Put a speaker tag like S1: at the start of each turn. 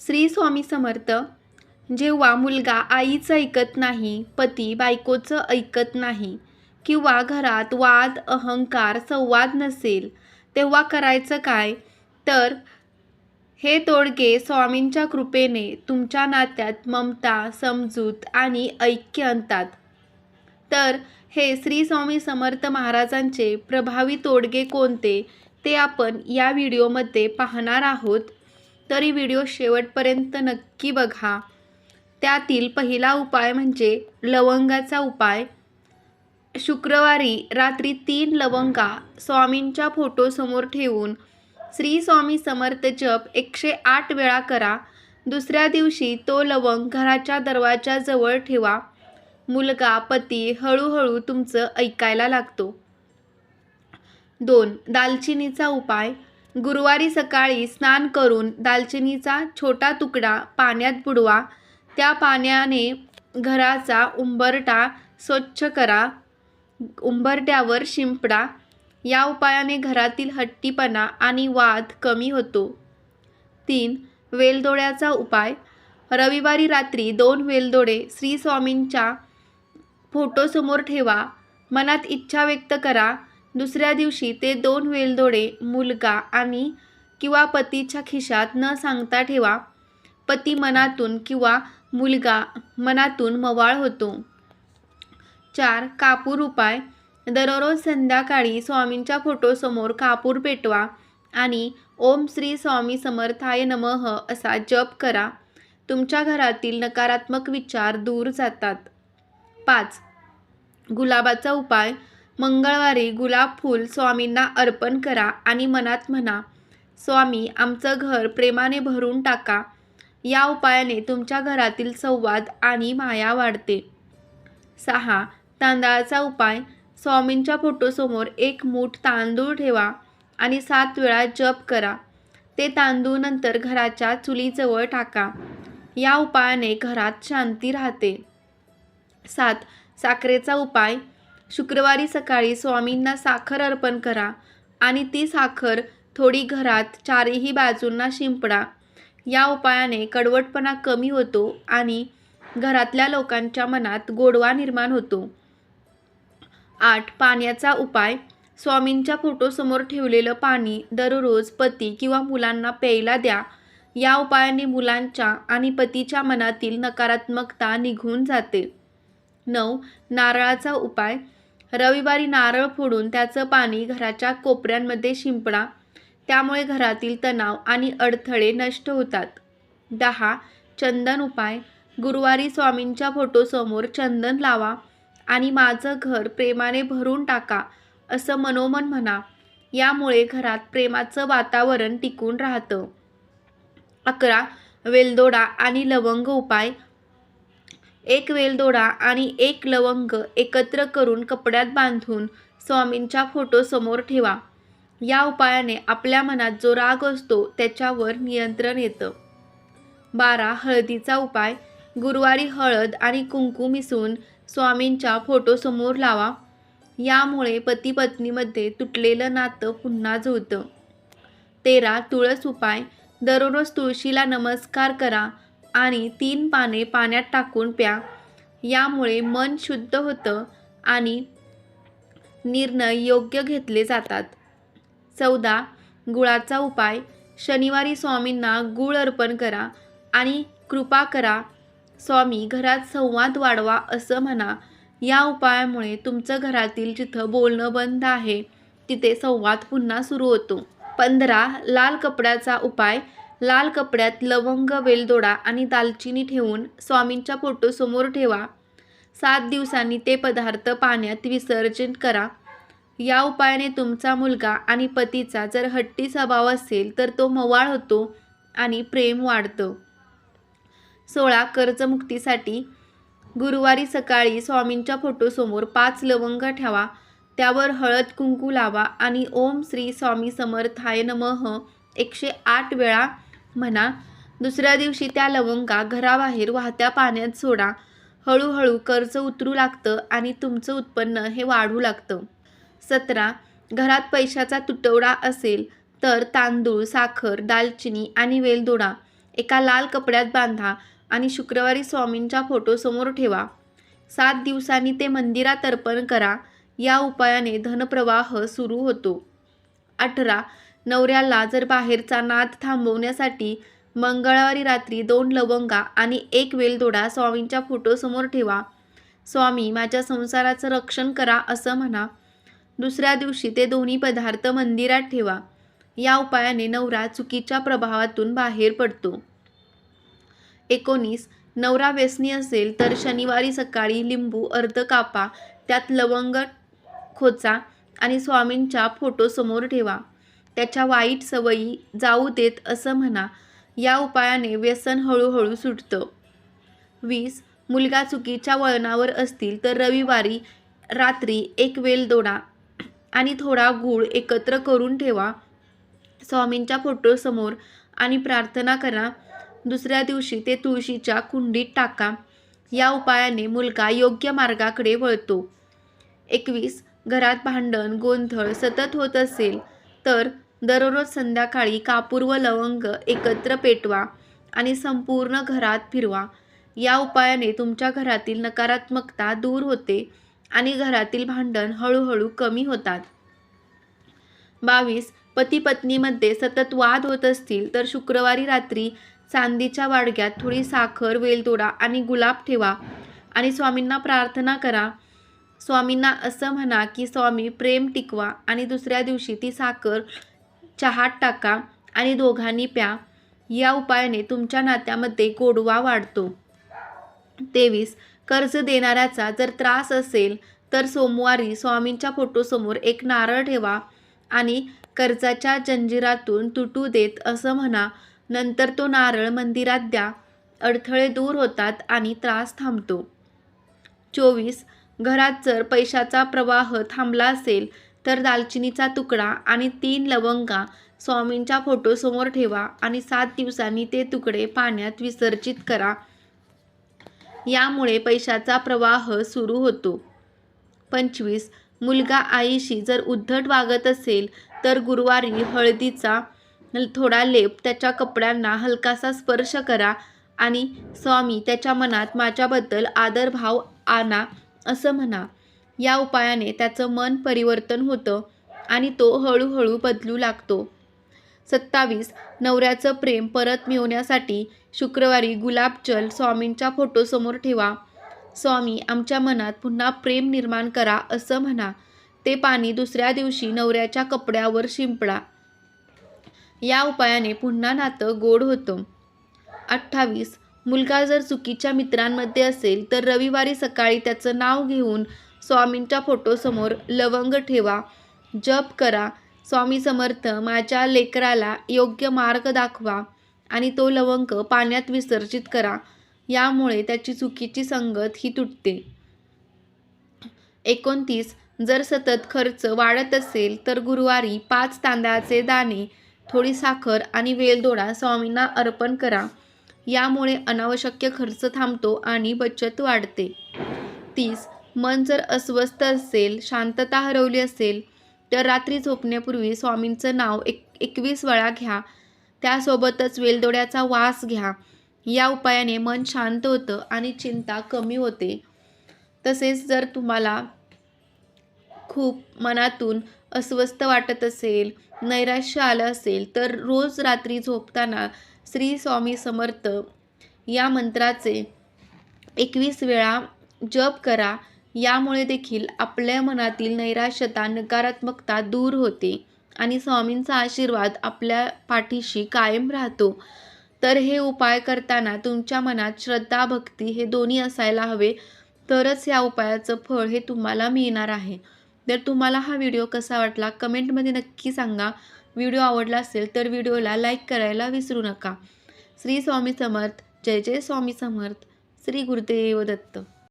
S1: श्री स्वामी समर्थ जेव्हा मुलगा आईचं ऐकत नाही पती बायकोचं ऐकत नाही किंवा घरात वाद अहंकार संवाद नसेल तेव्हा करायचं काय? तर हे तोडगे स्वामींच्या कृपेने तुमच्या नात्यात ममता समजूत आणि ऐक्य आणतात. तर हे श्री स्वामी समर्थ महाराजांचे प्रभावी तोडगे कोणते ते आपण या व्हिडिओमध्ये पाहणार आहोत. तरी व्हिडिओ शेवटपर्यंत नक्की बघा. त्यातील पहिला उपाय म्हणजे लवंगाचा उपाय. शुक्रवारी रात्री तीन लवंगा स्वामींच्या फोटोसमोर ठेवून श्री स्वामी समर्थ जप एकशे आठ वेळा करा. दुसऱ्या दिवशी तो लवंग घराच्या दरवाजाजवळ ठेवा. मुलगा पती हळूहळू तुमचं ऐकायला लागतो. दोन दालचिनीचा उपाय. गुरुवारी सकाळी स्नान करून दालचिनीचा छोटा तुकडा पाण्यात बुडवा. त्या पाण्याने घराचा उंबरटा स्वच्छ करा. उंबरट्यावर शिंपडा. या उपायाने घरातील हट्टीपणा आणि वाद कमी होतो. तीन वेलदोड्याचा उपाय. रविवारी रात्री दोन वेलदोडे श्रीस्वामींच्या फोटोसमोर ठेवा. मनात इच्छा व्यक्त करा. दुसऱ्या दिवशी ते दोन वेलदोडे मुलगा आणि किंवा पतीच्या खिशात न सांगता ठेवा. पती मनातून किंवा मुलगा मनातून मवाळ होतो. चार कापूर उपाय. दररोज संध्याकाळी स्वामींच्या फोटोसमोर कापूर पेटवा आणि ओम श्री स्वामी समर्थाय नमः असा जप करा. तुमच्या घरातील नकारात्मक विचार दूर जातात. पाच गुलाबाचा उपाय. मंगळवारी गुलाब फूल स्वामींना अर्पण करा आणि मनात म्हणा स्वामी आमचं घर प्रेमाने भरून टाका. या उपायाने तुमच्या घरातील संवाद आणि माया वाढते. सहा तांदळाचा उपाय. स्वामींच्या फोटोसमोर एक मूठ तांदूळ ठेवा आणि सात वेळा जप करा. ते तांदूळ नंतर घराच्या चुलीजवळ टाका. या उपायाने घरात शांती राहते. सात साखरेचा उपाय. शुक्रवारी सकाळी स्वामींना साखर अर्पण करा आणि ती साखर थोडी घरात चारही बाजूंना शिंपडा. या उपायाने कडवटपणा कमी होतो आणि घरातल्या लोकांच्या मनात गोडवा निर्माण होतो. आठ पाण्याचा उपाय. स्वामींच्या फोटोसमोर ठेवलेलं पाणी दररोज पती किंवा मुलांना प्यायला द्या. या उपायाने मुलांच्या आणि पतीच्या मनातील नकारात्मकता निघून जाते. नऊ नारळाचा उपाय. रविवारी नारळ फोडून त्याचं पाणी घराच्या कोपऱ्यांमध्ये शिंपडा. त्यामुळे घरातील तणाव आणि अडथळे नष्ट होतात. दहा. चंदन उपाय. गुरुवारी स्वामींच्या फोटोसमोर चंदन लावा आणि माझं घर प्रेमाने भरून टाका असं मनोमन म्हणा. यामुळे घरात प्रेमाचं वातावरण टिकून राहतं. अकरा. वेलदोडा आणि लवंग उपाय. एक वेलदोडा आणि एक लवंग एकत्र करून कपड्यात बांधून स्वामींच्या फोटोसमोर ठेवा. या उपायाने आपल्या मनात जो राग असतो त्याच्यावर नियंत्रण येतं. बारा हळदीचा उपाय. गुरुवारी हळद आणि कुंकू मिसळून स्वामींच्या फोटोसमोर लावा. यामुळे पती पत्नीमध्ये तुटलेलं नातं पुन्हा जुळतं. तेरा तुळस उपाय. दररोज तुळशीला नमस्कार करा. आणि तीन पाने पाण्यात टाकून प्या. यामुळे मन शुद्ध होतं आणि निर्णय योग्य घेतले जातात. चौदा. गुळाचा उपाय. शनिवारी स्वामींना गुळ अर्पण करा आणि कृपा करा. स्वामी घरात संवाद वाढवा असं म्हणा. या उपायामुळे तुमचं घरातील जिथं बोलणं बंद आहे तिथे संवाद पुन्हा सुरू होतो. पंधरा. लाल कपड्याचा उपाय. लाल कपड्यात लवंग वेलदोडा आणि दालचिनी ठेवून स्वामींच्या फोटोसमोर ठेवा. सात दिवसांनी ते पदार्थ पाण्यात विसर्जन करा. या उपायाने तुमचा मुलगा आणि पतीचा जर हट्टी स्वभाव असेल तर तो मवाळ होतो आणि प्रेम वाढतं. सोळा कर्जमुक्तीसाठी गुरुवारी सकाळी स्वामींच्या फोटोसमोर पाच लवंग ठेवा. त्यावर हळद कुंकू लावा आणि ओम श्री स्वामी समर्थाय नमः एकशे आठ वेळा म्हणा दुसऱ्या दिवशी त्या लवंगा घराबाहेर वाहत्या पाण्यात सोडा. हळूहळू कर्ज उतरू लागतं आणि तुमचं उत्पन्न हे वाढू लागतं. सतरा घरात पैशाचा तुटवडा असेल तर तांदूळ साखर दालचिनी आणि वेलदोडा एका लाल कपड्यात बांधा आणि शुक्रवारी स्वामींच्या फोटोसमोर ठेवा. सात दिवसांनी ते मंदिरात अर्पण करा. या उपायाने धनप्रवाह सुरू होतो. अठरा नवऱ्याला जर बाहेरचा नाद थांबवण्यासाठी मंगळवारी रात्री दोन लवंगा आणि एक वेलदोडा स्वामींच्या फोटोसमोर ठेवा. स्वामी माझ्या संसाराचं रक्षण करा असं म्हणा. दुसऱ्या दिवशी ते दोन्ही पदार्थ मंदिरात ठेवा. या उपायाने नवरा चुकीच्या प्रभावातून बाहेर पडतो. एकोणीस. नवरा व्यसनी असेल तर शनिवारी सकाळी लिंबू अर्ध कापा त्यात लवंग खोचा आणि स्वामींच्या फोटोसमोर ठेवा. त्याच्या वाईट सवयी जाऊ देत असं म्हणा या उपायाने व्यसन हळूहळू सुटतं. वीस मुलगा चुकीच्या वळणावर असतील तर रविवारी रात्री एक वेलदोडा आणि थोडा गूळ एकत्र करून ठेवा. स्वामींच्या फोटोसमोर आणि प्रार्थना करा. दुसऱ्या दिवशी ते तुळशीच्या कुंडीत टाका. या उपायाने मुलगा योग्य मार्गाकडे वळतो. एकवीस घरात भांडण गोंधळ सतत होत असेल तर दररोज संध्याकाळी कापूर व लवंग एकत्र पेटवा आणि संपूर्ण घरात फिरवा. या उपायाने तुमच्या घरातील नकारात्मकता दूर होते आणि घरातील भांडण हळूहळू कमी होतात. बावीस. पती पत्नीमध्ये सतत वाद होत असतील तर शुक्रवारी रात्री चांदीच्या वाडग्यात थोडी साखर वेलदोडा आणि गुलाब ठेवा आणि स्वामींना प्रार्थना करा. स्वामींना असं म्हणा की स्वामी प्रेम टिकवा आणि दुसऱ्या दिवशी ती साखर चहात टाका आणि दोघांनी प्या. या उपायाने तुमच्या नात्यामध्ये गोडवा वाढतो. तेवीस. कर्ज देणाऱ्याचा जर त्रास असेल तर सोमवारी स्वामींच्या फोटोसमोर एक नारळ ठेवा आणि कर्जाच्या जंजिरातून तुटू देत असं म्हणा. नंतर तो नारळ मंदिरात द्या. अडथळे दूर होतात आणि त्रास थांबतो. चोवीस. घरात जर पैशाचा प्रवाह थांबला असेल तर दालचिनीचा तुकडा आणि तीन लवंगा स्वामींच्या फोटोसमोर ठेवा आणि सात दिवसांनी ते तुकडे पाण्यात विसर्जित करा. यामुळे पैशाचा प्रवाह सुरू होतो. पंचवीस. मुलगा आईशी जर उद्धट वागत असेल तर गुरुवारी हळदीचा थोडा लेप त्याच्या कपड्यांना हलकासा स्पर्श करा आणि स्वामी त्याच्या मनात माझ्याबद्दल आदरभाव आणा असं म्हणा. या उपायाने त्याचं मन परिवर्तन होतं आणि तो हळूहळू बदलू लागतो. सत्तावीस. नवऱ्याचं प्रेम परत मिळवण्यासाठी शुक्रवारी गुलाबजल स्वामींच्या फोटोसमोर ठेवा. स्वामी आमच्या मनात पुन्हा प्रेम निर्माण करा असं म्हणा. ते पाणी दुसऱ्या दिवशी नवऱ्याच्या कपड्यावर शिंपडा. या उपायाने पुन्हा नातं गोड होतं. अठ्ठावीस. मुलगा जर चुकीच्या मित्रांमध्ये असेल तर रविवारी सकाळी त्याचं नाव घेऊन स्वामींच्या फोटोसमोर लवंग ठेवा जप करा. स्वामी समर्थ माझ्या लेकराला योग्य मार्ग दाखवा आणि तो लवंग पाण्यात विसर्जित करा. यामुळे त्याची चुकीची संगत ही तुटते. एकोणतीस. जर सतत खर्च वाढत असेल तर गुरुवारी पाच तांदळाचे दाणे थोडी साखर आणि वेलदोडा स्वामींना अर्पण करा. यामुळे अनावश्यक खर्च थांबतो आणि बचत वाढते. तीस. मन जर अस्वस्थ असेल शांतता हरवली असेल तर रात्री झोपण्यापूर्वी स्वामींचं नाव एक एकवीस वेळा घ्या. त्यासोबतच वेलदोड्याचा वास घ्या. या उपायाने मन शांत होतं आणि चिंता कमी होते. तसेच जर तुम्हाला खूप मनातून अस्वस्थ वाटत असेल नैराश्य आलं असेल तर रोज रात्री झोपताना श्री स्वामी समर्थ या मंत्राचे एकवीस वेळा जप करा. यामुळे देखील आपल्या मनातील नैराश्यता नकारात्मकता दूर होते आणि स्वामींचा आशीर्वाद आपल्या पाठीशी कायम राहतो. तर हे उपाय करताना तुमच्या मनात श्रद्धा भक्ती हे दोन्ही असायला हवे. तरच या उपायाचं फळ हे तुम्हाला मिळणार आहे. जर तुम्हाला हा व्हिडिओ कसा वाटला कमेंटमध्ये नक्की सांगा. व्हिडिओ आवडला असेल तर व्हिडिओला लाईक करायला विसरू नका. श्री स्वामी समर्थ जय जय स्वामी समर्थ. श्री गुरुदेव दत्त.